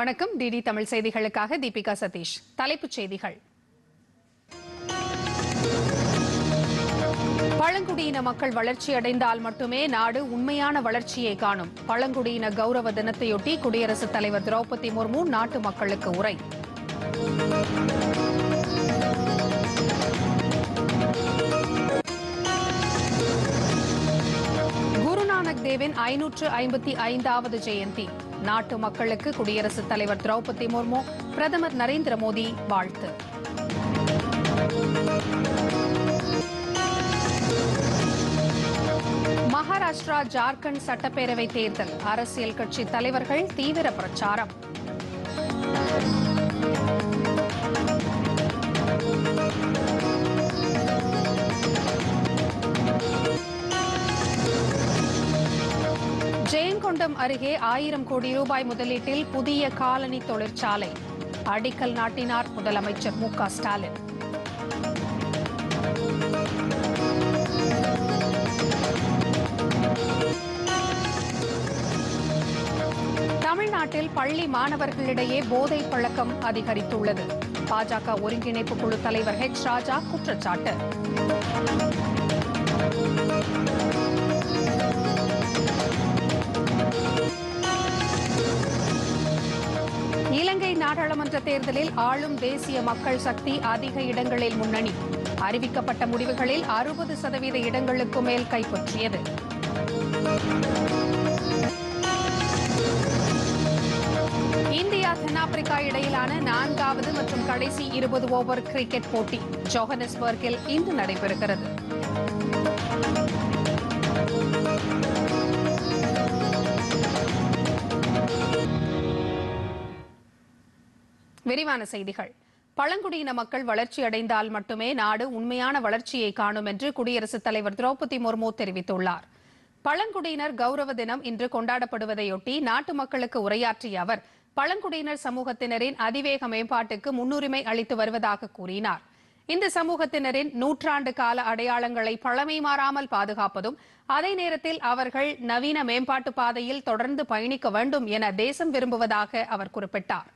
வணக்கம். டிடி தமிழ் செய்திகளுக்காக தீபிகா சதீஷ். தலைப்புச் செய்திகள். பழங்குடியின மக்கள் வளர்ச்சி அடைந்தால் மட்டுமே நாடு உண்மையான வளர்ச்சியை காணும். பழங்குடியின கௌரவ தினத்தையொட்டி குடியரசுத் தலைவர் திரௌபதி முர்மு நாட்டு மக்களுக்கு உரை. குருநானக் தேவின் ஐநூற்று ஐம்பத்தி ஐந்தாவது ஜெயந்தி. நாட்டு மக்களுக்கு குடியரசுத் தலைவர் திரௌபதி முர்மு பிரதமர் நரேந்திர மோடி வாழ்த்து. மகாராஷ்டிரா ஜார்க்கண்ட் சட்டப்பேரவை தேர்தல். அரசியல் கட்சி தலைவர்கள் தீவிர பிரச்சாரம். ஜெயங்கொண்டம் அருகே ஆயிரம் கோடி ரூபாய் முதலீட்டில் புதிய காலனி தொழிற்சாலை. அடிக்கல் நாட்டினார் முதலமைச்சர் மு க ஸ்டாலின். தமிழ்நாட்டில் பள்ளி மாணவர்களிடையே போதை பழக்கம் அதிகரித்துள்ளது. பாஜக ஒருங்கிணைப்பு குழு தலைவர் ஹெச் ராஜா குற்றச்சாட்டு. இலங்கை நாடாளுமன்ற தேர்தலில் ஆளும் தேசிய மக்கள் சக்தி அதிக இடங்களில் முன்னணி. அறிவிக்கப்பட்ட முடிவுகளில் அறுபது சதவீத இடங்களுக்கு மேல் கைப்பற்றியது. இந்தியா தென்னாப்பிரிக்கா இடையிலான நான்காவது மற்றும் கடைசி இருபது ஓவர் கிரிக்கெட் போட்டி ஜோஹனஸ்பர்கில் இன்று நடைபெறுகிறது. விரிவான செய்திகள். பழங்குடியின மக்கள் வளர்ச்சி அடைந்தால் மட்டுமே நாடு உண்மையான வளர்ச்சியை காணும் என்று குடியரசுத் தலைவர் திரௌபதி முர்மு தெரிவித்துள்ளார். பழங்குடியினர் கௌரவ தினம் இன்று கொண்டாடப்படுவதையொட்டி நாட்டு மக்களுக்கு உரையாற்றிய அவர் பழங்குடியினர் சமூகத்தினரின் அதிவேக மேம்பாட்டுக்கு முன்னுரிமை அளித்து வருவதாக கூறினார். இந்த சமூகத்தினரின் நூற்றாண்டு கால அடையாளங்களை பழமை மாறாமல் பாதுகாப்பதும் அதே நேரத்தில் அவர்கள் நவீன மேம்பாட்டு பாதையில் தொடர்ந்து பயணிக்க வேண்டும் என தேசம் விரும்புவதாக அவர் குறிப்பிட்டார்.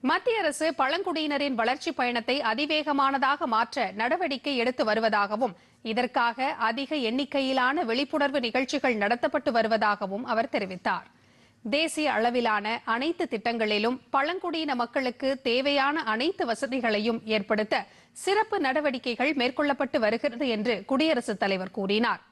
மத்திய அரசு பழங்குடியினரின் வளர்ச்சி பயணத்தை அதிவேகமானதாக மாற்ற நடவடிக்கை எடுத்து வருவதாகவும் இதற்காக அதிக எண்ணிக்கையிலான விழிப்புணர்வு நிகழ்ச்சிகள் நடத்தப்பட்டு வருவதாகவும் அவர் தெரிவித்தார். தேசிய அளவிலான அனைத்து திட்டங்களிலும் பழங்குடியின மக்களுக்கு தேவையான அனைத்து வசதிகளையும் ஏற்படுத்த சிறப்பு நடவடிக்கைகள் மேற்கொள்ளப்பட்டு வருகிறது என்று குடியரசுத் தலைவர் கூறினார்.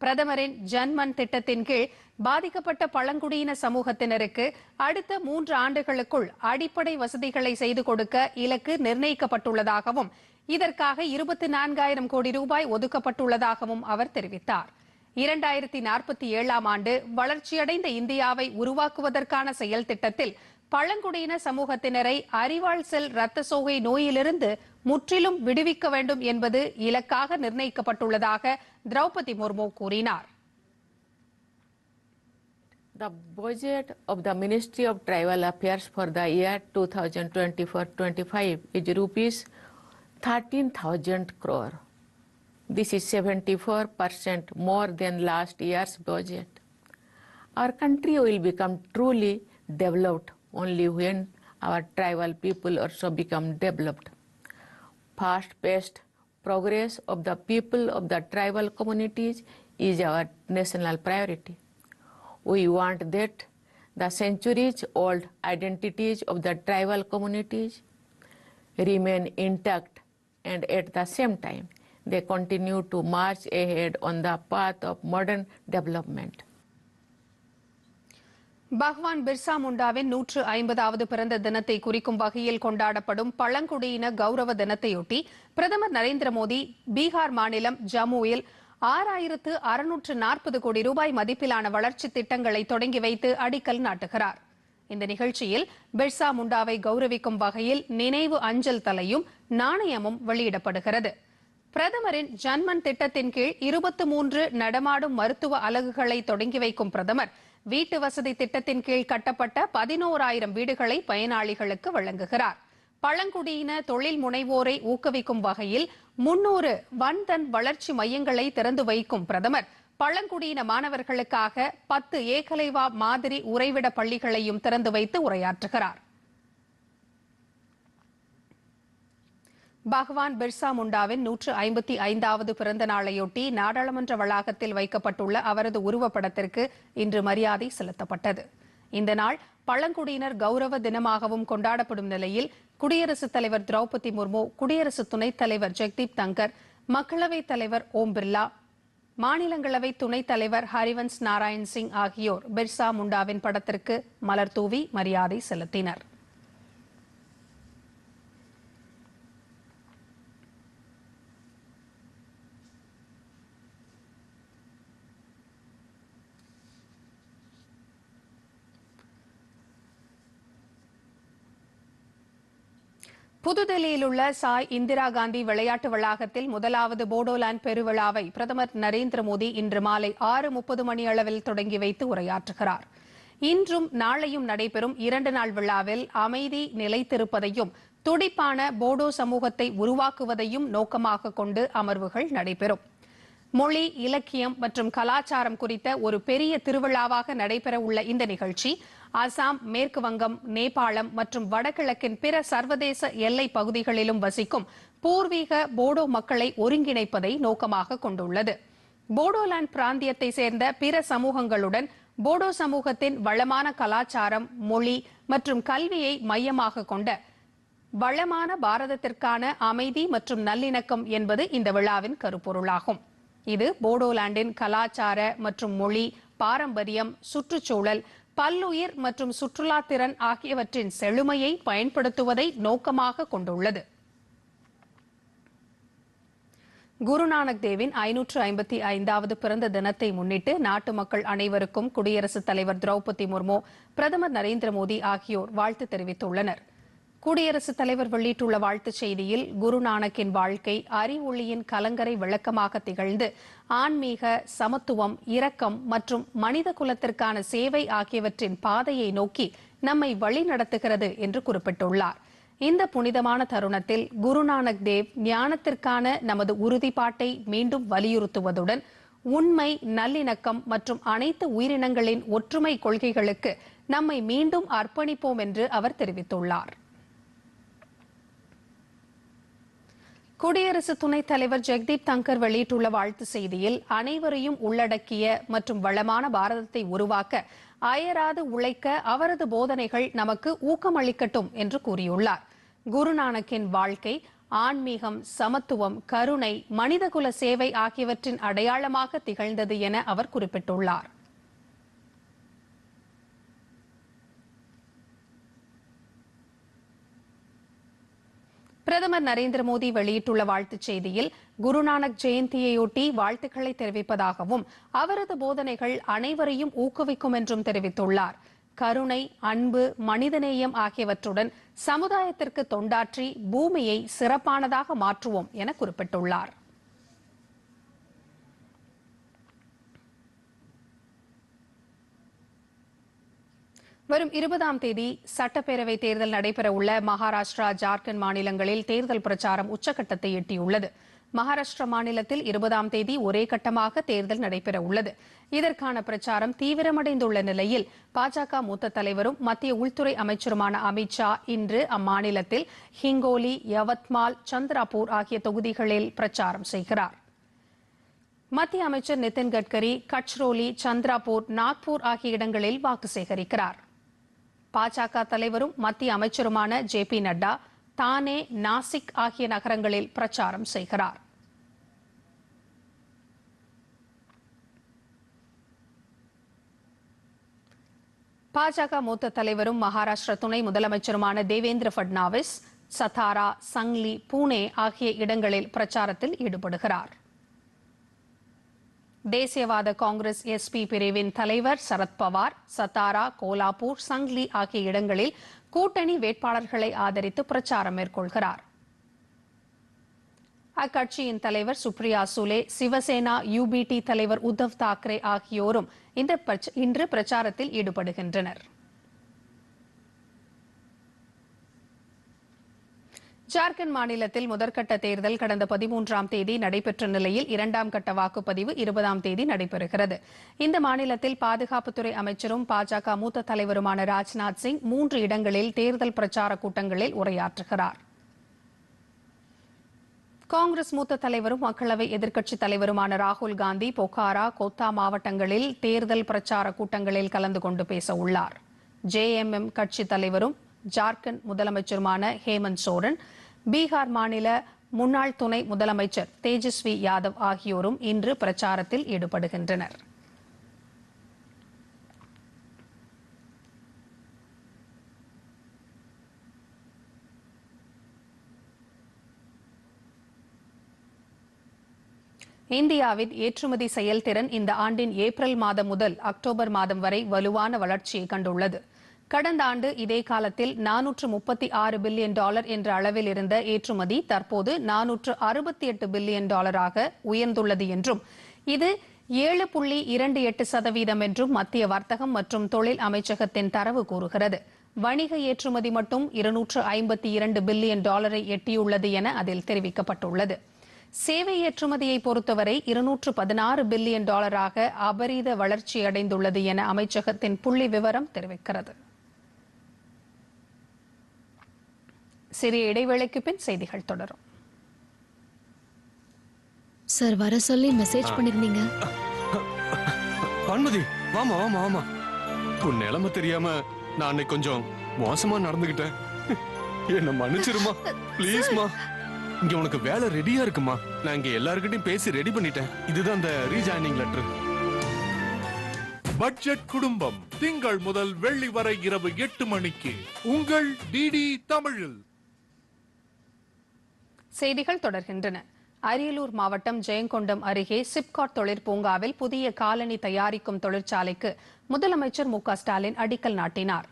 பிரதமரின் ஜன்மன் திட்டத்தின் கீழ் பாதிக்கப்பட்ட பழங்குடியின சமூகத்தினருக்கு அடுத்த மூன்று ஆண்டுகளுக்குள் அடிப்படை வசதிகளை செய்து கொடுக்க இலக்கு நிர்ணயிக்கப்பட்டுள்ளதாகவும் இதற்காக இருபத்தி நான்காயிரம் கோடி ரூபாய் ஒதுக்கப்பட்டுள்ளதாகவும் அவர் தெரிவித்தார். இரண்டாயிரத்தி நாற்பத்தி ஏழாம் ஆண்டு வளர்ச்சியடைந்த இந்தியாவை உருவாக்குவதற்கான செயல் திட்டத்தில் பழங்குடியின சமூகத்தினரை அறிவாள் செல் இரத்த சோகை நோயிலிருந்து முற்றிலும் விடுவிக்க வேண்டும் என்பது இலக்காக நிர்ணயிக்கப்பட்டுள்ளதாக திரௌபதி முர்மு கூறினார் The budget of the Ministry of Tribal Affairs for the year 2024-25 is rupees 13,000 crore. This is 74% more than last year's budget. Our country will become truly developed only when our tribal people also become developed. Fast-paced progress of the people of the tribal communities is our national priority. We want that the centuries old identities of the tribal communities remain intact and at the same time they continue to march ahead on the path of modern development. பகவான் பிர்சா முண்டாவின் நூற்று ஐம்பதாவது பிறந்த தினத்தை குறிக்கும் வகையில் கொண்டாடப்படும் பழங்குடியின கௌரவ தினத்தையொட்டி பிரதமர் நரேந்திர மோடி பீகார் மாநிலம் ஜம்முவில் ஆறாயிரத்து அறுநூற்று நாற்பது கோடி ரூபாய் மதிப்பிலான வளர்ச்சி திட்டங்களை தொடங்கி வைத்து அடிக்கல் நாட்டுகிறார். இந்த நிகழ்ச்சியில் பிர்சா முண்டாவை கௌரவிக்கும் வகையில் நினைவு அஞ்சல் தலையும் நாணயமும் வெளியிடப்படுகிறது. பிரதமரின் ஜன்மன் திட்டத்தின் கீழ் இருபத்தி மூன்று நடமாடும் மருத்துவ அலகுகளை தொடங்கி வைக்கும் பிரதமர் வீட்டு வசதி திட்டத்தின் கீழ் கட்டப்பட்ட பதினோராயிரம் வீடுகளை பயனாளிகளுக்கு வழங்குகிறார். பழங்குடியின தொழில் முனைவோரை ஊக்குவிக்கும் வகையில் முன்னூறு வன்தன் வளர்ச்சி மையங்களை திறந்து வைக்கும் பிரதமர். பழங்குடியின மாணவர்களுக்காக பத்து ஏகலைவா மாதிரி உறைவிட பள்ளிகளையும் திறந்து வைத்து உரையாற்றுகிறார். பகவான் பிர்சா முண்டாவின் நூற்று ஐம்பத்தி ஐந்தாவது பிறந்த நாளையொட்டி நாடாளுமன்ற வளாகத்தில் வைக்கப்பட்டுள்ள அவரது உருவப்படத்திற்கு இன்று மரியாதை செலுத்தப்பட்டது. இந்த நாள் பழங்குடியினர் கௌரவ தினமாகவும் கொண்டாடப்படும் நிலையில் குடியரசுத் தலைவர் திரௌபதி முர்மு குடியரசு துணைத் தலைவர் ஜெக்தீப் தங்கர் மக்களவைத் தலைவர் ஓம் பிர்லா மாநிலங்களவை துணைத் தலைவர் ஹரிவன்ஸ் நாராயண் சிங் ஆகியோர் பிர்சா முண்டாவின் படத்திற்கு மலர் தூவி மரியாதை செலுத்தினர். புதுதில்லியில் உள்ள சாய் இந்திரா காந்தி விளையாட்டு வளாகத்தில் முதலாவது போடோலாந்து பெருவிழாவை பிரதமர் நரேந்திர மோடி இன்று மாலை ஆறு முப்பது மணி அளவில் தொடங்கி வைத்து உரையாற்றுகிறார். இன்றும் நாளையும் நடைபெறும் இரண்டு நாள் விழாவில் அமைதி நிலைத்திருப்பதையும் துடிப்பான போடோ சமூகத்தை உருவாக்குவதையும் நோக்கமாக கொண்டு அமர்வுகள் நடைபெறும். மொழி இலக்கியம் மற்றும் கலாச்சாரம் குறித்த ஒரு பெரிய திருவிழாவாக நடைபெற உள்ள இந்த நிகழ்ச்சி அசாம் மேற்கு வங்கம் நேபாளம் மற்றும் வடகிழக்கின் பிற சர்வதேச எல்லை பகுதிகளிலும் வசிக்கும் பூர்வீக போடோ மக்களை ஒருங்கிணைப்பதை நோக்கமாக கொண்டுள்ளது. போடோலாண்ட் பிராந்தியத்தை சேர்ந்த பிற சமூகங்களுடன் போடோ சமூகத்தின் வளமான கலாச்சாரம் மொழி மற்றும் கல்வியை மையமாக கொண்ட வளமான பாரதத்திற்கான அமைதி மற்றும் நல்லிணக்கம் என்பது இந்த விழாவின் கருப்பொருளாகும். இது போடோலாண்டின் கலாச்சார மற்றும் மொழி பாரம்பரியம் சுற்றுச்சூழல் பல்லுயிர் மற்றும் சுற்றுலா திறன் ஆகியவற்றின் செழுமையை பயன்படுத்துவதை நோக்கமாக கொண்டுள்ளது. குருநானக் தேவின் ஐநூற்று ஐம்பத்தி ஐந்தாவது பிறந்த தினத்தை முன்னிட்டு நாட்டு மக்கள் அனைவருக்கும் குடியரசுத் தலைவர் திரௌபதி முர்மு பிரதமர் நரேந்திர மோடி ஆகியோர் வாழ்த்து தெரிவித்துள்ளனர். குடியரசுத் தலைவர் வெளியிட்டுள்ள வாழ்த்துச் செய்தியில் குருநானக்கின் வாழ்க்கை அறிவொளியின் கலங்கரை விளக்கமாக திகழ்ந்து ஆன்மீக சமத்துவம் இரக்கம் மற்றும் மனித குலத்திற்கான சேவை ஆகியவற்றின் பாதையை நோக்கி நம்மை வழிநடத்துகிறது என்று குறிப்பிட்டுள்ளார். இந்த புனிதமான தருணத்தில் குருநானக் தேவ் ஞானத்திற்கான நமது உறுதிப்பாட்டை மீண்டும் வலியுறுத்துவதுடன் உண்மை நல்லிணக்கம் மற்றும் அனைத்து உயிரினங்களின் ஒற்றுமை கொள்கைகளுக்கு நம்மை மீண்டும் அர்ப்பணிப்போம் என்று அவர் தெரிவித்துள்ளார். குடியரசு துணைத் தலைவர் ஜெக்தீப் தங்கர் வெளியிட்டுள்ள வாழ்த்து செய்தியில் அனைவரையும் உள்ளடக்கிய மற்றும் வளமான பாரதத்தை உருவாக்க அயராது உழைக்க அவரது போதனைகள் நமக்கு ஊக்கமளிக்கட்டும் என்று கூறியுள்ளார். குருநானக்கின் வாழ்க்கை ஆன்மீகம் சமத்துவம் கருணை மனிதகுல சேவை ஆகியவற்றின் அடையாளமாக திகழ்ந்தது என அவர் குறிப்பிட்டுள்ளார். பிரதமர் நரேந்திர மோடி வெளியிட்டுள்ள வாழ்த்துச் செய்தியில் குருநானக் ஜெயந்தியையொட்டி வாழ்த்துக்களை தெரிவிப்பதாகவும் அவரது போதனைகள் அனைவரையும் ஊக்குவிக்கும் என்றும் தெரிவித்துள்ளார். கருணை அன்பு மனிதநேயம் ஆகியவற்றுடன் சமுதாயத்திற்கு தொண்டாற்றி பூமியை சிறப்பானதாக மாற்றுவோம் என குறிப்பிட்டுள்ளார். வரும் இருபதாம் தேதி சட்டப்பேரவை தேர்தல் நடைபெற உள்ள மகாராஷ்டிரா ஜார்க்கண்ட் மாநிலங்களில் தேர்தல் பிரச்சாரம் உச்சகட்டத்தை எட்டியுள்ளது. மகாராஷ்டிரா மாநிலத்தில் இருபதாம் தேதி ஒரே கட்டமாக தேர்தல் நடைபெற உள்ளது இதற்கான பிரச்சாரம் தீவிரமடைந்துள்ள நிலையில் பாஜக மூத்த தலைவரும் மத்திய உள்துறை அமைச்சருமான அமித் ஷா இன்று அம்மாநிலத்தில் ஹிங்கோலி யவத்மால் சந்திராபூர் ஆகிய தொகுதிகளில் பிரச்சாரம் செய்கிறார். மத்திய அமைச்சர் நிதின் கட்கரி கட்ச்ரோலி சந்திராபூர் நாக்பூர் ஆகிய இடங்களில் வாக்கு சேகரிக்கிறார். பாஜக தலைவரும் மத்திய அமைச்சருமான ஜே பி நட்டா தானே நாசிக் ஆகிய நகரங்களில் பிரச்சாரம் செய்கிறார். பாஜக மூத்த தலைவரும் மகாராஷ்டிர துணை முதலமைச்சருமான தேவேந்திர பட்னாவிஸ் சத்தாரா சங்லி பூனே ஆகிய இடங்களில் பிரச்சாரத்தில் ஈடுபடுகிறார். தேசியவாத காங்கிரஸ் எஸ்பி பிரிவின் தலைவர் சரத்பவார் சத்தாரா கோலாப்பூர் சங்லி ஆகிய இடங்களில் கூட்டணி வேட்பாளர்களை ஆதரித்து பிரச்சாரம் மேற்கொள்கிறார். அக்கட்சியின் தலைவர் சுப்ரியா சுலே சிவசேனா யுபிடி தலைவர் உத்தவ் தாக்கரே ஆகியோரும் இந்த இன்று பிரச்சாரத்தில் ஈடுபடுகின்றனர். ஜார்க்கண்ட் மாநிலத்தில் முதற்கட்ட தேர்தல் கடந்த பதிமூன்றாம் தேதி நடைபெற்ற நிலையில் இரண்டாம் கட்ட வாக்குப்பதிவு இருபதாம் தேதி நடைபெறுகிறது. இந்த மாநிலத்தில் பாதுகாப்புத்துறை அமைச்சரும் பாஜக மூத்த தலைவருமான ராஜ்நாத் சிங் மூன்று இடங்களில் தேர்தல் பிரச்சார கூட்டங்களில் உரையாற்றுகிறார். காங்கிரஸ் மூத்த தலைவரும் மக்களவை எதிர்க்கட்சித் தலைவருமான ராகுல் காந்தி பொக்காரா கோத்தா மாவட்டங்களில் தேர்தல் பிரச்சார கூட்டங்களில் கலந்து கொண்டு பேச உள்ளார். ஜேஎம்எம் கட்சித் தலைவரும் ஜார்க்கண்ட் முதலமைச்சருமான ஹேமந்த் சோரன் பீகார் மாநில முன்னாள் துணை முதலமைச்சர் தேஜஸ்வி யாதவ் ஆகியோரும் இன்று பிரச்சாரத்தில் ஈடுபடுகின்றனர். இந்தியாவின் ஏற்றுமதி செயல்திறன் இந்த ஆண்டின் ஏப்ரல் மாதம் முதல் அக்டோபர் மாதம் வரை வலுவான வளர்ச்சியை கண்டுள்ளது. கடந்த ஆண்டு இதே காலத்தில் நானூற்று முப்பத்தி ஆறு பில்லியன் டாலர் என்ற அளவில் இருந்த ஏற்றுமதி தற்போது நானூற்று அறுபத்தி எட்டு பில்லியன் டாலராக உயர்ந்துள்ளது என்றும் இது ஏழு புள்ளி இரண்டு எட்டு சதவீதம் என்றும் மத்திய வர்த்தகம் மற்றும் தொழில் அமைச்சகத்தின் தரவு கூறுகிறது. வணிக ஏற்றுமதி மட்டும் இருநூற்று ஐம்பத்தி இரண்டு பில்லியன் டாலரை எட்டியுள்ளது என அதில் தெரிவிக்கப்பட்டுள்ளது. சேவை ஏற்றுமதியை பொறுத்தவரை இருநூற்று பதினாறு பில்லியன் டாலராக அபரீத வளர்ச்சியடைந்துள்ளது என அமைச்சகத்தின் புள்ளி விவரம் தெரிவிக்கிறது. சிறிய இடைவேளைக்கு பின் செய்திகள் தொடரும். சார் வர சொல்லி மெசேஜ் பண்ணிருந்தீங்க. பான்மதி வாமா வாமா வாமா. உன் நிலைமை தெரியாம நான் அன்னைக்கு கொஞ்சம் மோசமா நடந்துகிட்டேன் என்ன மன்னிச்சிருமா? ப்ளீஸ்மா. இங்க உனக்கு வேலை ரெடியா இருக்குமா? நான் இங்க எல்லார்கிட்டயும் பேசி ரெடி பண்ணிட்டேன். இதுதான் அந்த ரீஜாயினிங் லெட்டர் பட்ஜெட் குடும்பம் திங்கள் முதல் வெள்ளி வரை இரவு எட்டு மணிக்கு உங்கள் டிடி தமிழில். செய்திகள் தொடர்கின்றன. அரியலூர் மாவட்டம் ஜெயங்கொண்டம் அருகே சிப்காட் தொழிற்பூங்காவில் புதிய காலனி தயாரிக்கும் தொழிற்சாலைக்கு முதலமைச்சர் மு ஸ்டாலின் அடிக்கல் நாட்டினார்.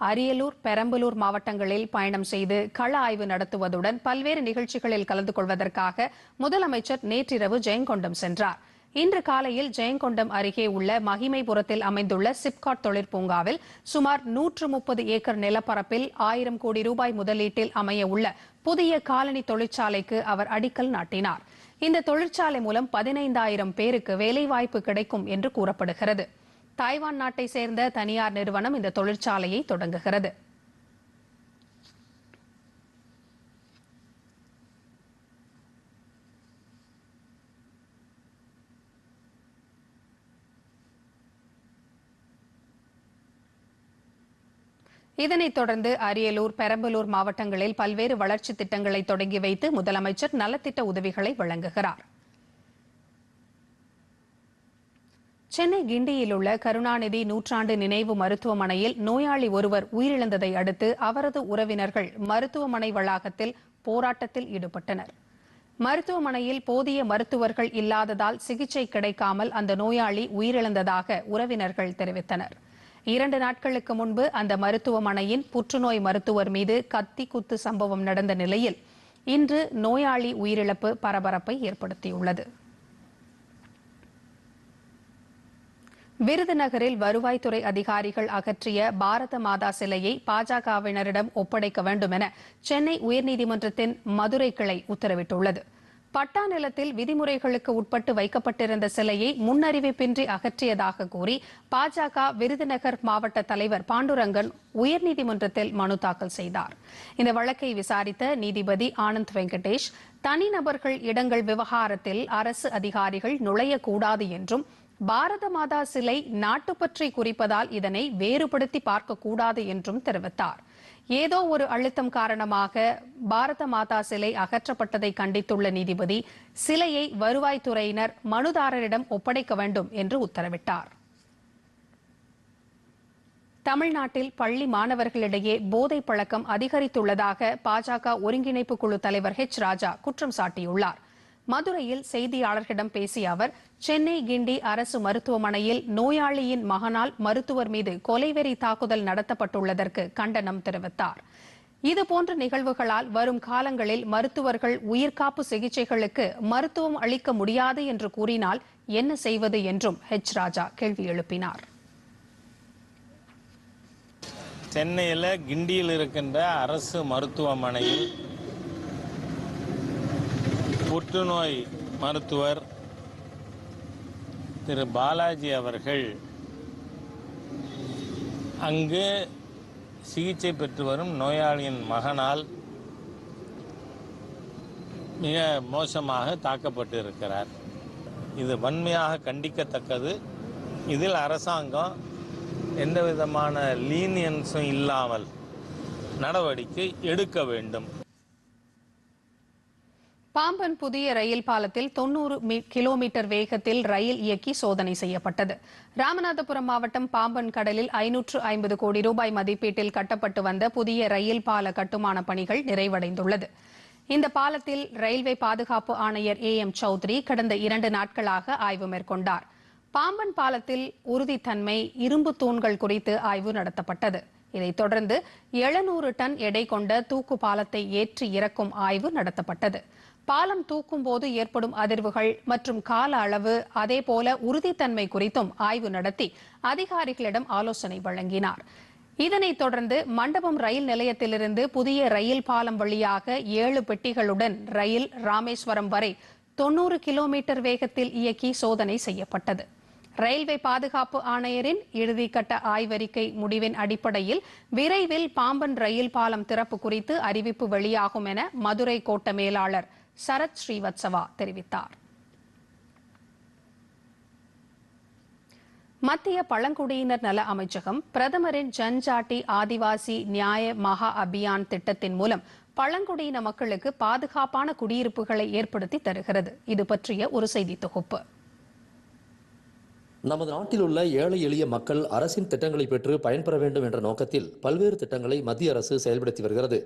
அரியலூர் பெரம்பலூர் மாவட்டங்களில் பயணம் செய்து கள ஆய்வு நடத்துவதுடன் பல்வேறு நிகழ்ச்சிகளில் கலந்து கொள்வதற்காக முதலமைச்சர் நேற்றிரவு ஜெயங்கொண்டம் சென்றார். இன்று காலையில் ஜெயங்கொண்டம் அருகே உள்ள மகிமைபுரத்தில் அமைந்துள்ள சிப்காட் தொழிற்பூங்காவில் சுமார் நூற்று முப்பது ஏக்கர் நிலப்பரப்பில் ஆயிரம் கோடி ரூபாய் முதலீட்டில் அமைய உள்ள புதிய காலனி தொழிற்சாலைக்கு அவர் அடிக்கல் நாட்டினார். இந்த தொழிற்சாலை மூலம் பதினைந்தாயிரம் பேருக்கு வேலைவாய்ப்பு கிடைக்கும் என்று கூறப்படுகிறது. தாய்வான் நாட்டை சேர்ந்த தனியார் நிறுவனம் இந்த தொழிற்சாலையை தொடங்குகிறது. இதனைத் தொடர்ந்து அரியலூர் பெரம்பலூர் மாவட்டங்களில் பல்வேறு வளர்ச்சி திட்டங்களை தொடங்கி வைத்து முதலமைச்சர் நலத்திட்ட உதவிகளை வழங்குகிறார். சென்னை கிண்டியில் உள்ள கருணாநிதி நூற்றாண்டு நினைவு மருத்துவமனையில் நோயாளி ஒருவர் உயிரிழந்ததை அடுத்து அவரது உறவினர்கள் மருத்துவமனை வளாகத்தில் போராட்டத்தில் ஈடுபட்டனர். மருத்துவமனையில் போதிய மருத்துவர்கள் இல்லாததால் சிகிச்சை கிடைக்காமல் அந்த நோயாளி உயிரிழந்ததாக உறவினர்கள் தெரிவித்தனர். இரண்டு நாட்களுக்கு முன்பு அந்த மருத்துவமனையின் புற்றுநோய் மருத்துவர் மீது கத்தி குத்து சம்பவம் நடந்த நிலையில் இன்று நோயாளி உயிரிழப்பு பரபரப்பை ஏற்படுத்தியுள்ளது. விருதுநகரில் வருவாய்த்துறை அதிகாரிகள் அகற்றிய பாரத மாதா சிலையை பாஜகவினரிடம் ஒப்படைக்க வேண்டும் என சென்னை உயர்நீதிமன்றத்தின் மதுரை கிளை உத்தரவிட்டுள்ளது. பட்டா நிலத்தில் விதிமுறைகளுக்கு உட்பட்டு வைக்கப்பட்டிருந்த சிலையை முன்னறிவிப்பின்றி அகற்றியதாக கூறி பாஜக விருதுநகர் மாவட்ட தலைவர் பாண்டுரங்கன் உயர்நீதிமன்றத்தில் மனு தாக்கல் செய்தார். இந்த வழக்கை விசாரித்த நீதிபதி ஆனந்த் வெங்கடேஷ் தனிநபர்கள் இடங்கள் விவகாரத்தில் அரசு அதிகாரிகள் நுழையக்கூடாது என்றும் பாரத மாதா சிலை நாட்டுப்பற்றை குறிப்பதால் இதனை வேறுபடுத்தி பார்க்கக்கூடாது என்றும் தெரிவித்தார். ஏதோ ஒரு அழுத்தம் காரணமாக பாரத மாதா சிலை அகற்றப்பட்டதை கண்டித்துள்ள நீதிபதி சிலையை வருவாய்த்துறையினர் மனுதாரரிடம் ஒப்படைக்க வேண்டும் என்று உத்தரவிட்டார். தமிழ்நாட்டில் பள்ளி மாணவர்களிடையே போதை பழக்கம் அதிகரித்துள்ளதாக பாஜக ஒருங்கிணைப்பு குழு தலைவர் ஹெச் ராஜா குற்றம் சாட்டியுள்ளார். மதுரையில் செய்தியாளர்களிடம் பேசிய அவர் சென்னை கிண்டி அரசு மருத்துவமனையில் நோயாளியின் மகனால் மருத்துவர் மீது கொலைவெறி தாக்குதல் நடத்தப்பட்டுள்ளதற்கு கண்டனம் தெரிவித்தார். இதுபோன்ற நிகழ்வுகளால் வரும் காலங்களில் மருத்துவர்கள் உயிர்காப்பு சிகிச்சைகளுக்கு மருத்துவம் அளிக்க முடியாது என்று கூறினால் என்ன செய்வது என்றும் ஹெச் ராஜா கேள்வி எழுப்பினார். சென்னையில் கிண்டியில் இருக்கின்ற அரசு மருத்துவமனையில் புற்றுநோய் மருத்துவர் திரு பாலாஜி அவர்கள் அங்கு சிகிச்சை பெற்று வரும் நோயாளியின் மகனால் மிக மோசமாக தாக்கப்பட்டு இருக்கிறார் இது வன்மையாக கண்டிக்கத்தக்கது. இதில் அரசாங்கம் எந்த விதமான லீனியன்ஸும் இல்லாமல் நடவடிக்கை எடுக்க வேண்டும். பாம்பன் புதிய ரயில் பாலத்தில் தொண்ணூறு கிலோமீட்டர் வேகத்தில் ரயில் இயக்கி சோதனை செய்யப்பட்டது. ராமநாதபுரம் மாவட்டம் பாம்பன் கடலில் ஐநூற்று ஐம்பது கோடி ரூபாய் மதிப்பீட்டில் கட்டப்பட்டு வந்த புதிய ரயில் பால கட்டுமான பணிகள் நிறைவடைந்துள்ளது. இந்த பாலத்தில் ரயில்வே பாதுகாப்பு ஆணையர் ஏ எம் சௌத்ரி கடந்த இரண்டு நாட்களாக ஆய்வு மேற்கொண்டார். பாம்பன் பாலத்தில் உறுதித்தன்மை இரும்பு தூண்கள் குறித்து ஆய்வு நடத்தப்பட்டது. இதைத் தொடர்ந்து எழுநூறு டன் எடை கொண்ட தூக்கு பாலத்தை ஏற்றி இறக்கும் ஆய்வு நடத்தப்பட்டது. பாலம் தூக்கும் போது ஏற்படும் அதிர்வுகள் மற்றும் கால அளவு அதேபோல உறுதித்தன்மை குறித்தும் ஆய்வு நடத்தி அதிகாரிகளிடம் ஆலோசனை வழங்கினார். இதனைத் தொடர்ந்து மண்டபம் ரயில் நிலையத்திலிருந்து புதிய ரயில் பாலம் வழியாக ஏழு பெட்டிகளுடன் ரயில் ராமேஸ்வரம் வரை தொன்னூறு கிலோமீட்டர் வேகத்தில் இயக்கி சோதனை செய்யப்பட்டது. ரயில்வே பாதுகாப்பு ஆணையரின் இறுதிக்கட்ட ஆய்வறிக்கை முடிவின் அடிப்படையில் விரைவில் பாம்பன் ரயில் பாலம் திறப்பு குறித்து அறிவிப்பு வெளியாகும் என மதுரை கோட்ட மேலாளர் சரத் ஸ்ரீவத்சவா தெரிவித்தார். மத்திய பழங்குடியினர் நல அமைச்சகம் பிரதமரின் ஜன்ஜாட்டி ஆதிவாசி நியாய மகா அபியான் திட்டத்தின் மூலம் பழங்குடியின மக்களுக்கு பாதுகாப்பான குடியிருப்புகளை ஏற்படுத்தி தருகிறது. இது பற்றிய ஒரு செய்தி தொகுப்பு. நமது நாட்டில் உள்ள ஏழை எளிய மக்கள் அரசின் திட்டங்களை பெற்று பயன்பெற வேண்டும் என்ற நோக்கத்தில் பல்வேறு திட்டங்களை மத்திய அரசு செயல்படுத்தி வருகிறது.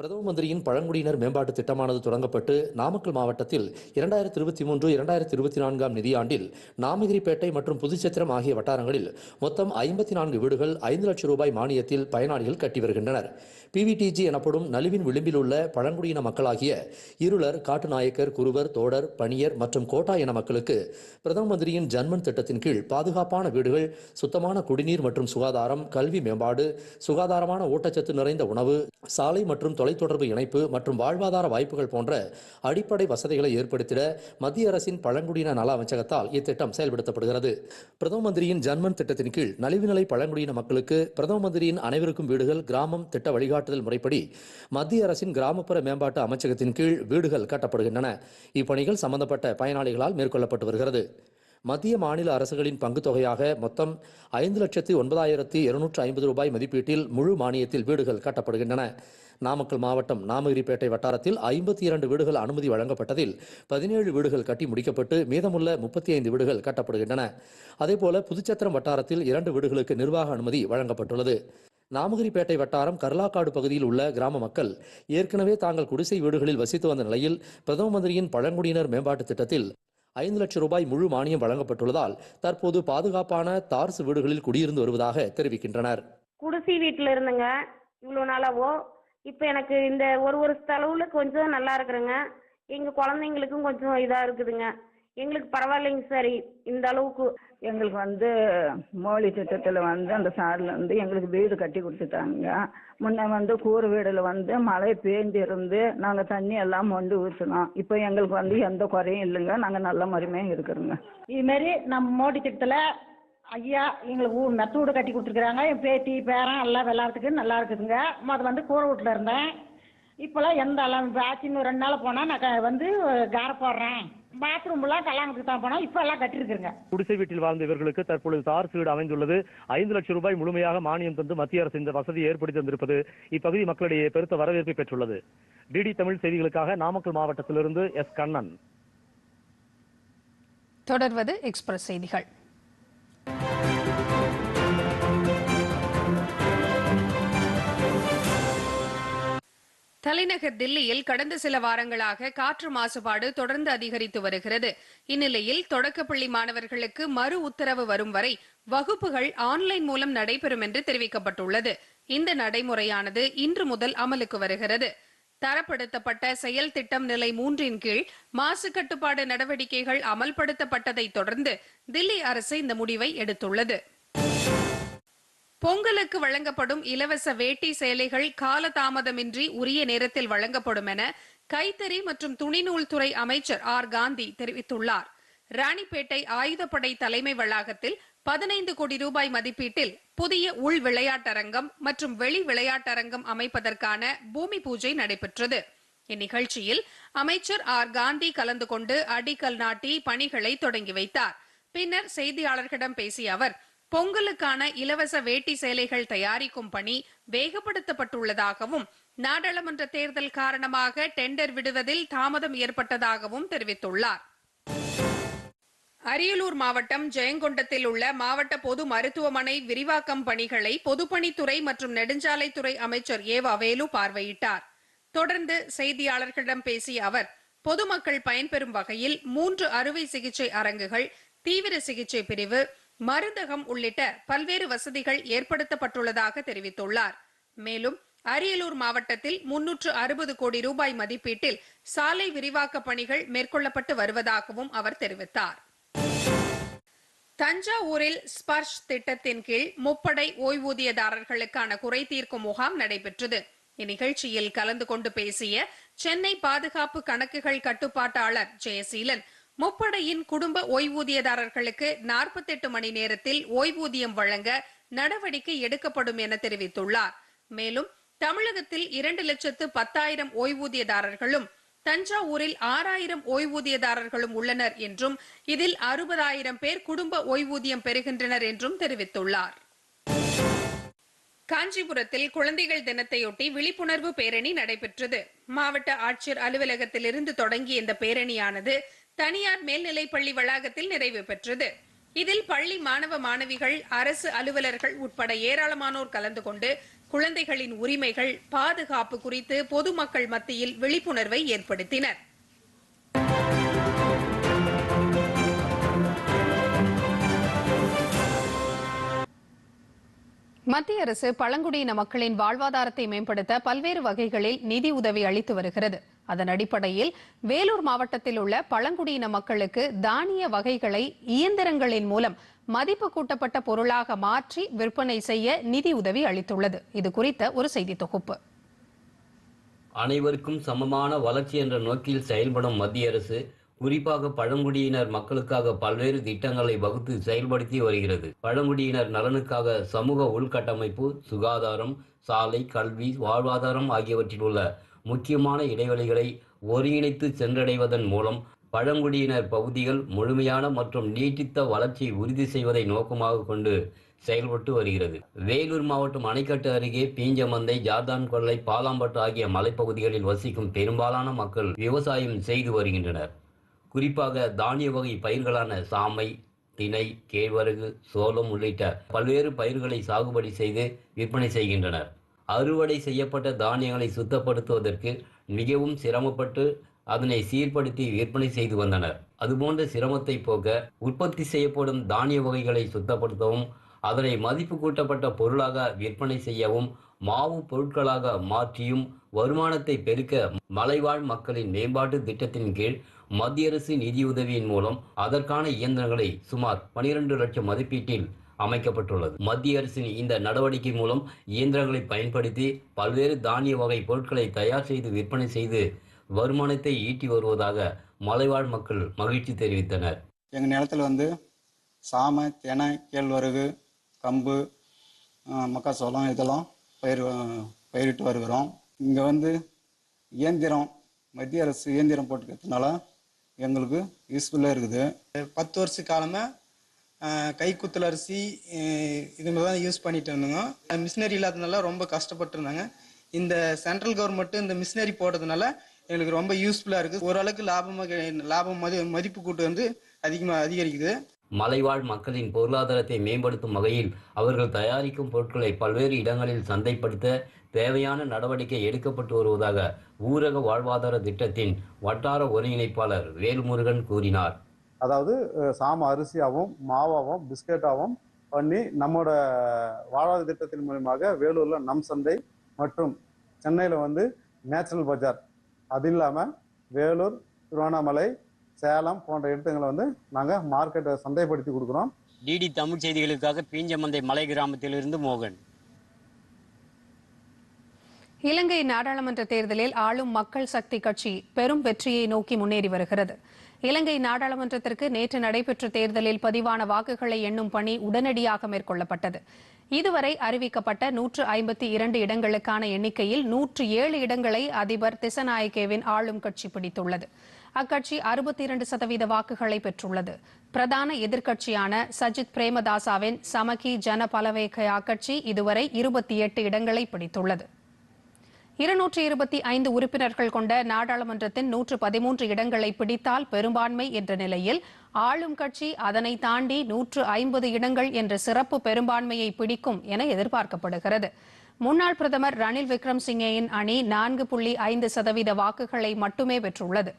பிரதம மந்திரியின் பழங்குடியினர் மேம்பாட்டு திட்டமானது தொடங்கப்பட்டு நாமக்கல் மாவட்டத்தில் இரண்டாயிரத்தி இருபத்தி மூன்று இரண்டாயிரத்தி இருபத்தி நான்காம் நிதியாண்டில் நாமகிரிப்பேட்டை மற்றும் புதுச்சத்திரம் ஆகிய வட்டாரங்களில் மொத்தம் ஐம்பத்தி நான்கு வீடுகள் ஐந்து லட்சம் ரூபாய் மானியத்தில் பயனாளிகள் கட்டி வருகின்றனர். பிவிடிஜி எனப்படும் நலிவின் விளிம்பில் உள்ள பழங்குடியின மக்களாகிய இருளர் காட்டுநாயக்கர் குருவர் தோடர் பணியர் மற்றும் கோட்டா இன மக்களுக்கு பிரதம மந்திரியின் ஜன்மன் திட்டத்தின் கீழ் பாதுகாப்பான வீடுகள் சுத்தமான குடிநீர் மற்றும் சுகாதாரம் கல்வி மேம்பாடு சுகாதாரமான ஊட்டச்சத்து நிறைந்த உணவு சாலை மற்றும் தொலைத்தொடர்பு இணைப்பு மற்றும் வாழ்வாதார வாய்ப்புகள் போன்ற அடிப்படை வசதிகளை ஏற்படுத்திட மத்திய அரசின் பழங்குடியின நல அமைச்சகத்தால் இத்திட்டம் செயல்படுத்தப்படுகிறது. பிரதம மந்திரியின் ஜன்மன் திட்டத்தின் கீழ் நலிவுநிலை பழங்குடியின மக்களுக்கு பிரதம மந்திரியின் அனைவருக்கும் வீடுகள் கிராமம் திட்ட வழிகாட்டுதல் முறைப்படி மத்திய அரசின் கிராமப்புற மேம்பாட்டு அமைச்சகத்தின் கீழ் வீடுகள் கட்டப்படுகின்றன. இப்பணிகள் சம்பந்தப்பட்ட பயனாளிகளால் மேற்கொள்ளப்பட்டு வருகிறது. மத்திய மாநில அரசுகளின் பங்கு தொகையாக மொத்தம் ஐந்து லட்சத்து ஒன்பதாயிரத்தி இருநூற்று ஐம்பது ரூபாய் மதிப்பீட்டில் முழு மானியத்தில் வீடுகள் கட்டப்படுகின்றன. நாமக்கல் மாவட்டம் நாமகிரிப்பேட்டை வட்டாரத்தில் ஐம்பத்தி இரண்டு வீடுகள் அனுமதி வழங்கப்பட்டதில் பதினேழு வீடுகள் கட்டி முடிக்கப்பட்டு மீதமுள்ள முப்பத்தி ஐந்து வீடுகள் கட்டப்படுகின்றன. அதேபோல புதுச்சத்திரம் வட்டாரத்தில் இரண்டு வீடுகளுக்கு நிர்வாக அனுமதி வழங்கப்பட்டுள்ளது. நாமகிரிப்பேட்டை வட்டாரம் கர்லாக்காடு பகுதியில் உள்ள கிராம மக்கள் ஏற்கனவே தாங்கள் குடிசை வீடுகளில் வசித்து வந்த நிலையில் பிரதம மந்திரியின் பழங்குடியினர் மேம்பாட்டு திட்டத்தில் ஐந்து லட்சம் ரூபாய் முழு மானியம் வழங்கப்பட்டுள்ளதால் தற்போது பாதுகாப்பான தார்சு வீடுகளில் குடியிருந்து வருவதாக தெரிவிக்கின்றனர். குடிசை வீட்டில் இருந்துங்க இவ்வளோ நாளாவோ இப்போ எனக்கு இந்த ஒரு ஒரு செலவில் கொஞ்சம் நல்லா இருக்கிறேங்க. எங்கள் குழந்தைங்களுக்கும் கொஞ்சம் இதாக இருக்குதுங்க. எங்களுக்கு பரவாயில்லைங்க சரி. இந்த அளவுக்கு எங்களுக்கு வந்து மோலி திட்டத்தில் வந்து அந்த சாரில் வந்து எங்களுக்கு வீடு கட்டி கொடுத்துட்டாங்க. முன்ன வந்து கூரை வீடில் வந்து மழை பேஞ்சு இருந்து நாங்கள் தண்ணி எல்லாம் மொண்டு ஊற்றினோம் இப்போ எங்களுக்கு வந்து எந்த குறையும் இல்லைங்க. நாங்கள் நல்ல முறையுமே இருக்கிறோங்க. இதுமாரி நம்ம மோடி திட்டத்தில் ஐயா எங்களுக்கு ஊ மெத்த வீடு கட்டி கொடுத்துருக்குறாங்க. என் பேத்தி பேரன் எல்லாம் விளாட்றதுக்கு நல்லா இருக்குதுங்க. அது வந்து கூரை வீட்டில் இருந்தேன். இப்போல்லாம் எந்த எல்லாம் இப்போ ஆச்சு இன்னும் ரெண்டு நாள் போனால் நான் க- வந்து கார போடுறேன். பாத்ரூம்லாம் கல்யாணத்துக்கு தான் போனோம் இப்போ எல்லாம் கட்டியிருக்குங்க குடிசை வீட்டில் வாழ்ந்த இவர்களுக்கு தற்பொழுது தார் வீடு அமைந்துள்ளது. ஐந்து லட்சம் ரூபாய் முழுமையாக மானியம் தந்து மத்திய அரசு இந்த வசதியை ஏற்படுத்தி தந்திருப்பது இப்பகுதி மக்களிடையே பெருத்த வரவேற்பை பெற்றுள்ளது. டிடி தமிழ் செய்திகளுக்காக நாமக்கல் மாவட்டத்திலிருந்து எஸ். கண்ணன். தொடர்வது எக்ஸ்பிரஸ் செய்திகள். தலைநகர் தில்லியில் கடந்த சில வாரங்களாக காற்று மாசுபாடு தொடர்ந்து அதிகரித்து வருகிறது. இந்நிலையில் தொடக்கப்பள்ளி மாணவர்களுக்கு மறு உத்தரவு வரும் வரை வகுப்புகள் ஆன்லைன் மூலம் நடைபெறும் என்று தெரிவிக்கப்பட்டுள்ளது. இந்த நடைமுறையானது இன்று முதல் அமலுக்கு வருகிறது. தரப்படுத்தப்பட்ட செயல் திட்டம் நிலை மூன்றின் கீழ் மாசு கட்டுப்பாடு நடவடிக்கைகள் அமல்படுத்தப்பட்டதை தொடர்ந்து தில்லி அரசு இந்த முடிவை எடுத்துள்ளது. பொங்கலுக்கு வழங்கப்படும் இலவச வேட்டி சேலைகள் காலதாமதமின்றி உரிய நேரத்தில் வழங்கப்படும் என கைத்தறி மற்றும் துணிநூல் துறை அமைச்சர் ஆர். காந்தி தெரிவித்துள்ளார். ராணிப்பேட்டை ஆயுதப்படை தலைமை வளாகத்தில் பதினைந்து கோடி ரூபாய் மதிப்பீட்டில் புதிய உள் விளையாட்டரங்கம் மற்றும் வெளி விளையாட்டரங்கம் அமைப்பதற்கான பூமி பூஜை நடைபெற்றது. இந்நிகழ்ச்சியில் அமைச்சர் ஆர். காந்தி கலந்து கொண்டு அடிக்கல் நாட்டி பணிகளை தொடங்கி வைத்தார். பின்னர் செய்தியாளர்களிடம் பேசிய அவர் பொங்கலுக்கான இலவச வேட்டி சேலைகள் தயாரிக்கும் பணி வேகப்படுத்தப்பட்டுள்ளதாகவும் நாடாளுமன்ற தேர்தல் காரணமாக டெண்டர் விடுவதில் தாமதம் ஏற்பட்டதாகவும் தெரிவித்துள்ளார். அரியலூர் மாவட்டம் ஜெயங்கொண்டத்தில் உள்ள மாவட்ட பொது மருத்துவமனை விரிவாக்கம் பணிகளை பொதுப்பணித்துறை மற்றும் நெடுஞ்சாலைத்துறை அமைச்சர் ஏவா வேலு பார்வையிட்டார். தொடர்ந்து செய்தியாளர்களிடம் பேசிய அவர் பொதுமக்கள் பயன்பெறும் வகையில் மூன்று அறுவை சிகிச்சை அரங்குகள் தீவிர சிகிச்சை பிரிவு மருந்தகம் உள்ளிட்ட பல்வேறு வசதிகள் ஏற்படுத்தப்பட்டுள்ளதாக தெரிவித்துள்ளார். மேலும் அரியலூர் மாவட்டத்தில் முன்னூற்று அறுபது கோடி ரூபாய் மதிப்பீட்டில் சாலை விரிவாக்க பணிகள் மேற்கொள்ளப்பட்டு வருவதாகவும் அவர் தெரிவித்தார். தஞ்சாவூரில் ஸ்பர்ஷ் திட்டத்தின் கீழ் முப்படை ஓய்வூதியதாரர்களுக்கான குறை தீர்க்கும் முகாம் நடைபெற்றது. இந்நிகழ்ச்சியில் கலந்து கொண்டு பேசிய சென்னை பாதுகாப்பு கணக்குகள் கட்டுப்பாட்டாளர் ஜெயசீலன் முப்படையின் குடும்ப ஓய்வூதியதாரர்களுக்கு நாற்பத்தி எட்டு மணி நேரத்தில் ஓய்வூதியம் வழங்க நடவடிக்கை எடுக்கப்படும் என தெரிவித்துள்ளார். மேலும் தமிழகத்தில் இரண்டு லட்சத்து பத்தாயிரம் ஓய்வூதியதாரர்களும் தஞ்சாவூரில் ஆறாயிரம் ஓய்வூதியதாரர்களும் உள்ளனர் என்றும் இதில் அறுபதாயிரம் பேர் குடும்ப ஓய்வூதியம் பெறுகின்றனர் என்றும் தெரிவித்துள்ளார். காஞ்சிபுரத்தில் குழந்தைகள் தினத்தையொட்டி விழிப்புணர்வு பேரணி நடைபெற்றது. மாவட்ட ஆட்சியர் அலுவலகத்திலிருந்து தொடங்கிய இந்த பேரணியானது தனியார் மேல்நிலைப்பள்ளி வளாகத்தில் நிறைவு பெற்றது. இதில் பள்ளி மாணவ மாணவிகள் அரசு அலுவலர்கள் உட்பட ஏராளமானோர் கலந்து கொண்டு குழந்தைகளின் உரிமைகள் பாதுகாப்பு குறித்து பொதுமக்கள் மத்தியில் விழிப்புணர்வை ஏற்படுத்தினர். மத்திய அரசு பழங்குடியின மக்களின் வாழ்வாதாரத்தை மேம்படுத்த பல்வேறு வகைகளில் நிதி உதவி அளித்து வருகிறது. அதன் அடிப்படையில் வேலூர் மாவட்டத்தில் உள்ள பழங்குடியின மக்களுக்கு தானிய வகைகளை இயந்திரங்களின் மூலம் மதிப்பு கூட்டப்பட்ட பொருளாக மாற்றி விற்பனை செய்ய நிதி உதவி அளித்துள்ளது. இது குறித்த ஒரு செய்தி தொகுப்பு. அனைவருக்கும் சமமான வளர்ச்சி என்ற நோக்கில் செயல்படும் மத்திய அரசு குறிப்பாக பழங்குடியினர் மக்களுக்காக பல்வேறு திட்டங்களை வகுத்து செயல்படுத்தி வருகிறது. பழங்குடியினர் நலனுக்காக சமூக உள்கட்டமைப்பு சுகாதாரம் சாலை கல்வி வாழ்வாதாரம் ஆகியவற்றில் உள்ள முக்கியமான இடைவெளிகளை ஒருங்கிணைத்து சென்றடைவதன் மூலம் பழங்குடியினர் பகுதிகள் முழுமையான மற்றும் நீட்டித்த வளர்ச்சியை உறுதி செய்வதை நோக்கமாக கொண்டு செயல்பட்டு வருகிறது. வேலூர் மாவட்டம் அணைக்கட்டு அருகே பீஞ்சமந்தை ஜார்தான் கொல்லை பாலாம்பட்டு ஆகிய மலைப்பகுதிகளில் வசிக்கும் பெரும்பாலான மக்கள் விவசாயம் செய்து வருகின்றனர். குறிப்பாக தானிய வகை பயிர்களான சாமை திணை கேழ்வரகு சோளம் உள்ளிட்ட பல்வேறு பயிர்களை சாகுபடி செய்து விற்பனை செய்கின்றனர். அறுவடை செய்யப்பட்ட தானியங்களை சுத்தப்படுத்துவதற்கு மிகவும் சிரமப்பட்டு அதனை சீர்படுத்தி விற்பனை செய்து வந்தனர். அதுபோன்ற சிரமத்தை போக்க உற்பத்தி செய்யப்படும் தானிய வகைகளை சுத்தப்படுத்தவும் அதனை மதிப்பு கூட்டப்பட்ட பொருளாக விற்பனை செய்யவும் மாவு பொருட்களாக மாற்றியும் வருமானத்தை பெருக்க மலைவாழ் மக்களின் மேம்பாட்டு திட்டத்தின் கீழ் மத்திய அரசு நிதியுதவியின் மூலம் அதற்கான இயந்திரங்களை சுமார் பனிரெண்டு லட்சம் மதிப்பீட்டில் அமைக்கப்பட்டுள்ளது. மத்திய அரசின் இந்த நடவடிக்கை மூலம் இயந்திரங்களை பயன்படுத்தி பல்வேறு தானிய வகை பொருட்களை தயார் செய்து விற்பனை செய்து வருமானத்தை ஈட்டி வருவதாக மலைவாழ் மக்கள் மகிழ்ச்சி தெரிவித்தனர். எங்கள் நிலத்துல வந்து சாமை தினை கேழ்வரகு கம்பு மக்காச்சோளம் இதெல்லாம் பயிர் பயிரிட்டு வருகிறோம். இங்கே வந்து இயந்திரம் மத்திய அரசு இயந்திரம் போட்டுக்கிறதுனால எங்களுக்கு யூஸ்ஃபுல்லாக இருக்குது. பத்து வருஷ காலமாக கைக்குத்தல் அரிசி அஹ் இது மாதிரி தான் யூஸ் பண்ணிட்டு இருந்தோங்க மிஷினரி இல்லாததுனால ரொம்ப கஷ்டப்பட்டுருந்தாங்க. இந்த சென்ட்ரல் கவர்மெண்ட் இந்த மிஷினரி போடுறதுனால எங்களுக்கு ரொம்ப யூஸ்ஃபுல்லாக இருக்குது ஓரளவுக்கு லாபமாக லாபம் மதி மதிப்பு கூட்டு வந்து அதிகமாக அதிகரிக்குது. மலைவாழ் மக்களின் பொருளாதாரத்தை மேம்படுத்தும் வகையில் அவர்கள் தயாரிக்கும் பொருட்களை பல்வேறு இடங்களில் சந்தைப்படுத்த தேவையான நடவடிக்கை எடுக்கப்பட்டு வருவதாக ஊரக வாழ்வாதார திட்டத்தின் வட்டார ஒருங்கிணைப்பாளர் வேல்முருகன் கூறினார். அதாவது சாம அரிசியாகவும் மாவாகவும் பிஸ்கெட்டாகவும் பண்ணி நம்மோட வாழ்வாதார திட்டத்தின் மூலியமாக வேலூர்ல நம் சந்தை மற்றும் சென்னையில் வந்து நேச்சுரல் பஜார். அது இல்லாமல் வேலூர் திருவண்ணாமலை சேலம் போன்ற இடத்துங்களை வந்து நாங்கள் மார்க்கெட்டை சந்தைப்படுத்தி கொடுக்குறோம். டிடி தமிழ் செய்திகளுக்காக பீஞ்சமந்தை மலை கிராமத்திலிருந்து மோகன். இலங்கை நாடாளுமன்ற தேர்தலில் ஆளும் மக்கள் சக்தி கட்சி பெரும் வெற்றியை நோக்கி முன்னேறி வருகிறது. இலங்கை நாடாளுமன்றத்திற்கு நேற்று நடைபெற்ற தேர்தலில் பதிவான வாக்குகளை எண்ணும் பணி உடனடியாக மேற்கொள்ளப்பட்டது. இதுவரை அறிவிக்கப்பட்ட நூற்று ஐம்பத்தி இரண்டு இடங்களுக்கான எண்ணிக்கையில் நூற்று ஏழு இடங்களை அதிபர் திசநாயக்கேவின் ஆளும் கட்சி பிடித்துள்ளது. அக்கட்சி அறுபத்தி இரண்டு சதவீத வாக்குகளை பெற்றுள்ளது. பிரதான எதிர்க்கட்சியான சஜித் பிரேமதாசாவின் சமகி ஜன பலவேக கட்சி இதுவரை இருபத்தி எட்டு இடங்களை பிடித்துள்ளது. இருநூற்றி இருபத்தி ஐந்து உறுப்பினர்கள் கொண்ட நாடாளுமன்றத்தின் நூற்று பதிமூன்று இடங்களை பிடித்தால் பெரும்பான்மை என்ற நிலையில் ஆளும் கட்சி அதனை தாண்டி நூற்று ஐம்பது இடங்கள் என்ற சிறப்பு பெரும்பான்மையை பிடிக்கும் என எதிர்பார்க்கப்படுகிறது. முன்னாள் பிரதமர் ரணில் விக்ரம்சிங்கேயின் அணி நான்கு புள்ளி ஐந்து சதவீத வாக்குகளை மட்டுமே பெற்றுள்ளது.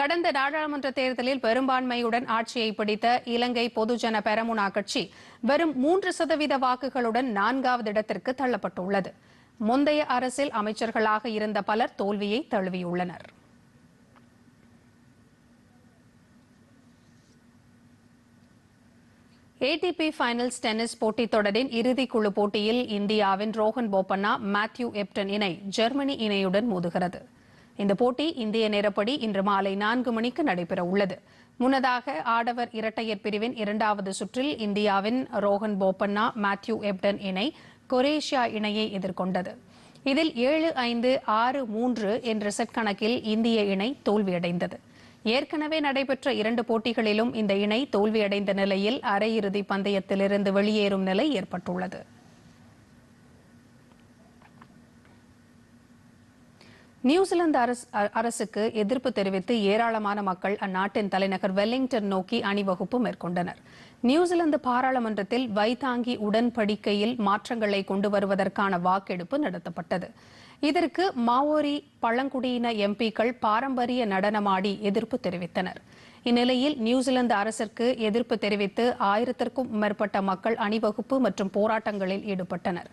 கடந்த நாடாளுமன்ற தேர்தலில் பெரும்பான்மையுடன் ஆட்சியை பிடித்த இலங்கை பொதுஜன பெரமுனா கட்சி வெறும் மூன்று சதவீத வாக்குகளுடன் நான்காவது இடத்திற்கு தள்ளப்பட்டுள்ளது. முந்தைய அரசில் அமைச்சர்களாக இருந்த பலர் தோல்வியை தழுவியுள்ளனர். ஏடிபி ஃபைனல்ஸ் டென்னிஸ் போட்டித் தொடரின் இறுதிக்குழு போட்டியில் இந்தியாவின் ரோஹன் போபண்ணா மேத்யூ எப்டன் இணை ஜெர்மனி இணையுடன் மோதுகிறது. இந்த போட்டி இந்திய நேரப்படி இன்று மாலை நான்கு மணிக்கு நடைபெற உள்ளது. முன்னதாக ஆடவர் இரட்டையர் பிரிவின் இரண்டாவது சுற்றில் இந்தியாவின் ரோஹன் போபண்ணா மேத்யூ எப்டன் இணை கொரேஷியா இணையை எதிர்கொண்டது. இதில் ஏழு ஐந்து ஆறு மூன்று என்ற செட் கணக்கில் இந்திய இணை தோல்வியடைந்தது. ஏற்கனவே நடைபெற்ற இரண்டு போட்டிகளிலும் இந்த இணை தோல்வியடைந்த நிலையில் அரையிறுதி பந்தயத்திலிருந்து வெளியேறும் நிலை ஏற்பட்டுள்ளது. நியூசிலாந்து அரசு அரசுக்கு எதிர்ப்பு தெரிவித்து ஏராளமான மக்கள் அந்நாட்டின் தலைநகர் வெல்லிங்டன் நோக்கி அணிவகுப்பு மேற்கொண்டனர். நியூசிலாந்து பாராளுமன்றத்தில் வைத்தாங்கி உடன்படிக்கையில் மாற்றங்களை கொண்டு வருவதற்கான வாக்கெடுப்பு நடத்தப்பட்டது. இதற்கு மாவோரி பழங்குடியின எம்பிக்கள் பாரம்பரிய நடனமாடி எதிர்ப்பு தெரிவித்தனர். இந்நிலையில் நியூசிலாந்து அரசிற்கு எதிர்ப்பு தெரிவித்து ஆயிரத்திற்கும் மேற்பட்ட மக்கள் அணிவகுப்பு மற்றும் போராட்டங்களில் ஈடுபட்டனர்.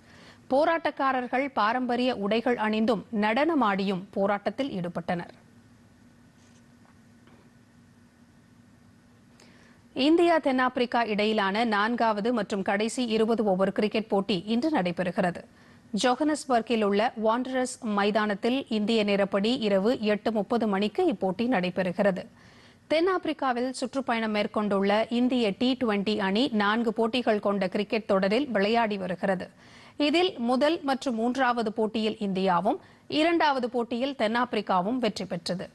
போராட்டக்காரர்கள் பாரம்பரிய உடைகள் அணிந்தும் நடனமாடியும் போராட்டத்தில் ஈடுபட்டனர். இந்தியா தென்னாப்பிரிக்கா இடையிலான நான்காவது மற்றும் கடைசி இருபது ஓவர் கிரிக்கெட் போட்டி இன்று நடைபெறுகிறது. ஜோகனஸ்பர்க்கில் உள்ள வாண்டரஸ் மைதானத்தில் இந்திய நேரப்படி இரவு எட்டு முப்பது மணிக்கு இப்போட்டி நடைபெறுகிறது. தென்னாப்பிரிக்காவில் சுற்றுப்பயணம் மேற்கொண்டுள்ள இந்திய டி டுவெண்டி அணி நான்கு போட்டிகள் கொண்ட கிரிக்கெட் தொடரில் விளையாடி வருகிறது. இதில் முதல் மற்றும் மூன்றாவது போட்டியில் இந்தியாவும் இரண்டாவது போட்டியில் தென்னாப்பிரிக்காவும் வெற்றி பெற்றது.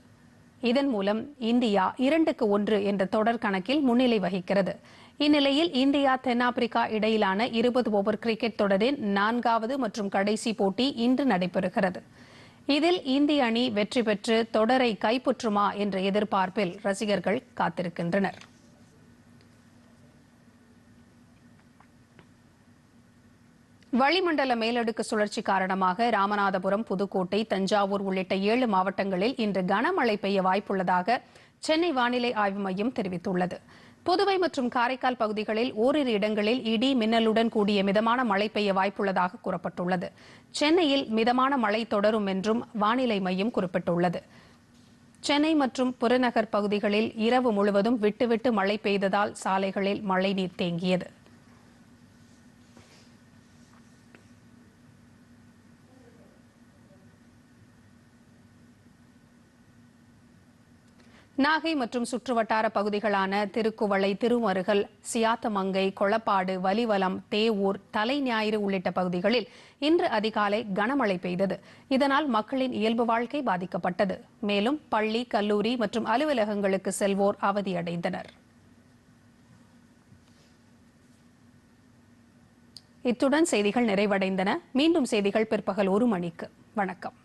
இதன் மூலம் இந்தியா இரண்டுக்கு ஒன்று என்ற தொடர் கணக்கில் முன்னிலை வகிக்கிறது. இந்நிலையில் இந்தியா தென்னாப்பிரிக்கா இடையிலான இருபது ஓவர் கிரிக்கெட் தொடரின் நான்காவது மற்றும் கடைசி போட்டி இன்று நடைபெறுகிறது. இதில் இந்திய அணி வெற்றி பெற்று தொடரை கைப்பற்றுமா என்ற எதிர்பார்ப்பில் ரசிகர்கள் காத்திருக்கின்றனர். வளிமண்டல மேலடுக்கு சுழற்சி காரணமாக ராமநாதபுரம் புதுக்கோட்டை தஞ்சாவூர் உள்ளிட்ட ஏழு மாவட்டங்களில் இன்று கனமழை பெய்ய வாய்ப்புள்ளதாக சென்னை வானிலை ஆய்வு மையம் தெரிவித்துள்ளது. புதுவை மற்றும் காரைக்கால் பகுதிகளில் ஓரிரு இடங்களில் இடி மின்னலுடன் கூடிய மிதமான மழை பெய்ய வாய்ப்புள்ளதாக கூறப்பட்டுள்ளது. சென்னையில் மிதமான மழை தொடரும் என்றும் வானிலை மையம் குறிப்பிட்டுள்ளது. சென்னை மற்றும் புறநகர் பகுதிகளில் இரவு முழுவதும் விட்டுவிட்டு மழை பெய்ததால் சாலைகளில் மழைநீர் தேங்கியது. நாகை மற்றும் சுற்றுவட்டார பகுதிகளான திருக்குவளை திருமருகல் சியாத்தமங்கை கொளப்பாடு வலிவலம் தேவூர் தலை ஞாயிறு உள்ளிட்ட பகுதிகளில் இன்று அதிகாலை கனமழை பெய்தது. இதனால் மக்களின் இயல்பு வாழ்க்கை பாதிக்கப்பட்டது. மேலும் பள்ளி கல்லூரி மற்றும் அலுவலகங்களுக்கு செல்வோர் அவதியடைந்தனர். இத்துடன் செய்திகள் நிறைவடைந்தன. மீண்டும் செய்திகள் பிற்பகல் ஒரு மணிக்கு. வணக்கம்.